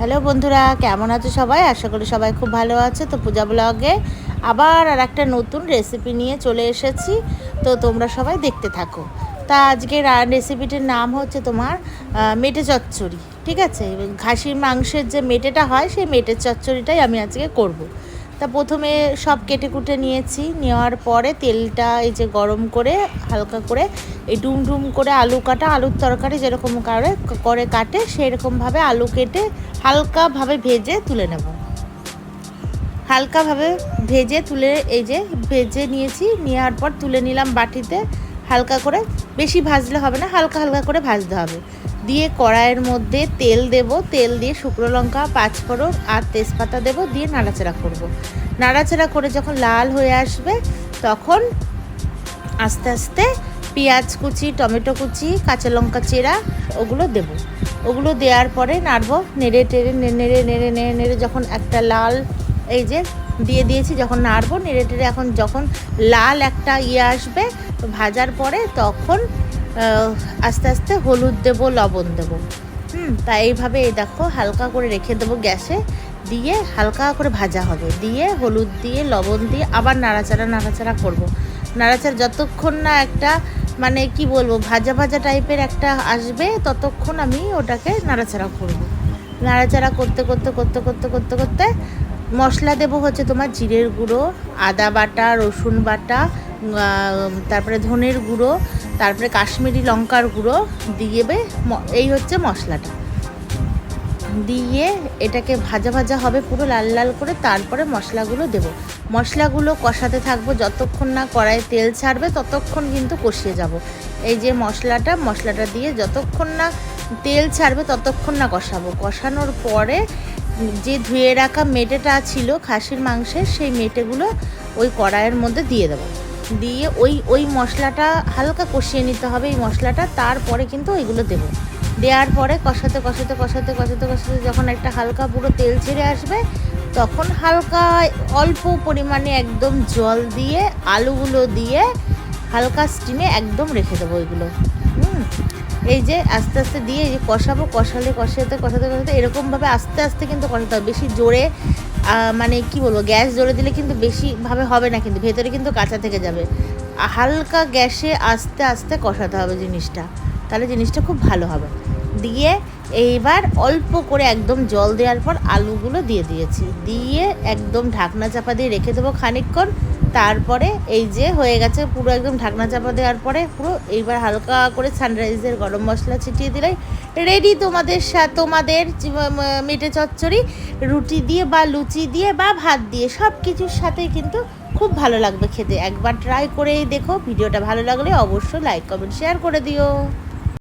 Hello বন্ধুরা, কেমন আছো সবাই? আশা করি সবাই খুব ভালো আছে। তো পূজা ব্লগে আবার আর একটা নতুন রেসিপি নিয়ে চলে এসেছি। তো তোমরা সবাই দেখতে থাকো। তা আজকের রেসিপিটির নাম হচ্ছে তোমার মেটে চচ্চড়ি, ঠিক আছে? খাসির মাংসের যে মেটেটা হয়, সেই মেটের চচ্চড়িটাই আমি আজকে করব। তা প্রথমে সব কেটে কুটে নিয়েছি। নেওয়ার পরে তেলটা এই যে গরম করে, হালকা করে এই ডুম ডুম করে আলু কাটা, আলুর তরকারি যেরকম করে করে কাটে, সেরকমভাবে আলু কেটে হালকাভাবে ভেজে তুলে নেব। হালকাভাবে ভেজে তুলে, এই যে ভেজে নিয়েছি, নেওয়ার পর তুলে নিলাম বাটিতে হালকা করে। বেশি ভাজলে হবে না, হালকা হালকা করে ভাজতে হবে। দিয়ে কড়াইয়ের মধ্যে তেল দেব, তেল দিয়ে শুকনো লঙ্কা, পাঁচফোড়ন আর তেজপাতা দেব, দিয়ে নাড়াচাড়া করব। নাড়াচাড়া করে যখন লাল হয়ে আসবে, তখন আস্তে আস্তে পেঁয়াজ কুচি, টমেটো কুচি, কাঁচা লঙ্কা চেরা, ওগুলো দেব। ওগুলো দেওয়ার পরে নাড়ব, নেড়ে টেড়ে নেড়ে নেড়ে নেড়ে নেড়ে যখন একটা লাল এই যে দিয়ে দিয়েছি, যখন নাড়বো, নেড়ে টেড়ে এখন যখন লাল একটা ইয়ে আসবে, ভাজার পরে তখন আস্তে আস্তে হলুদ দেবো, লবণ দেবো। হুম, তা এইভাবে এই দেখো হালকা করে রেখে দেবো গ্যাসে, দিয়ে হালকা করে ভাজা হবে। দিয়ে হলুদ দিয়ে, লবণ দিয়ে আবার নাড়াচাড়া নাড়াচাড়া করব। নাড়াচাড়া যতক্ষণ না একটা মানে কি বলব, ভাজা ভাজা টাইপের একটা আসবে, ততক্ষণ আমি ওটাকে নাড়াচাড়া করব। নাড়াচাড়া করতে করতে করতে করতে করতে করতে মশলা দেবো হচ্ছে তোমার জিরের গুঁড়ো, আদা বাটা, রসুন বাটা তারপরে ধনের গুঁড়ো, তারপরে কাশ্মীরি লঙ্কার গুঁড়ো দিয়ে এই হচ্ছে মশলাটা দিয়ে এটাকে ভাজা ভাজা হবে পুরো লাল লাল করে, তারপরে মশলাগুলো দেব। মশলাগুলো কষাতে থাকব, যতক্ষণ না কড়াই তেল ছাড়বে ততক্ষণ কিন্তু কষিয়ে যাব। এই যে মশলাটা মশলাটা দিয়ে যতক্ষণ না তেল ছাড়বে ততক্ষণ না কষাবো। কষানোর পরে যে ধুয়ে রাখা মেটেটা ছিল খাসির মাংসের, সেই মেটেগুলো ওই কড়াইয়ের মধ্যে দিয়ে দেবো। দিয়ে ওই ওই মশলাটা হালকা কষিয়ে নিতে হবে, এই মশলাটা, তারপরে কিন্তু ওইগুলো দেবো। দেওয়ার পরে কষাতে কষাতে কষাতে কষাতে কষাতে যখন একটা হালকা পুরো তেল ছেড়ে আসবে, তখন হালকা অল্প পরিমাণে একদম জল দিয়ে, আলুগুলো দিয়ে হালকা স্টিমে একদম রেখে দেবো ওইগুলো। হুম? এই যে আস্তে আস্তে দিয়ে এই যে কষাবো, কষালে, কষাতে কষাতে কষাতে এরকমভাবে আস্তে আস্তে কিন্তু কষাতে হবে। বেশি জোরে মানে কি বলব, গ্যাস জোরে দিলে কিন্তু বেশিভাবে হবে না কিন্তু, ভেতরে কিন্তু কাঁচা থেকে যাবে। হালকা গ্যাসে আস্তে আস্তে কষাতে হবে জিনিসটা। তাহলে জিনিসটা খুব ভালো হবে। দিয়ে এইবার অল্প করে একদম জল দেওয়ার পর আলুগুলো দিয়ে দিয়েছি। দিয়ে একদম ঢাকনা চাপা দিয়ে রেখে দেবো খানিকক্ষণ। তারপরে এই যে হয়ে গেছে পুরো একদম ঢাকনা চাপা দেওয়ার পরে পুরো এইবার হালকা করে সানরাইজের গরম মশলা ছিটিয়ে দিলেই রেডি তোমাদের তোমাদের মেটে চচ্চড়ি। রুটি দিয়ে বা লুচি দিয়ে বা ভাত দিয়ে সব কিছুর সাথে কিন্তু খুব ভালো লাগবে খেতে। একবার ট্রাই করেই দেখো। ভিডিওটা ভালো লাগলে অবশ্যই লাইক কমেন্ট শেয়ার করে দিও।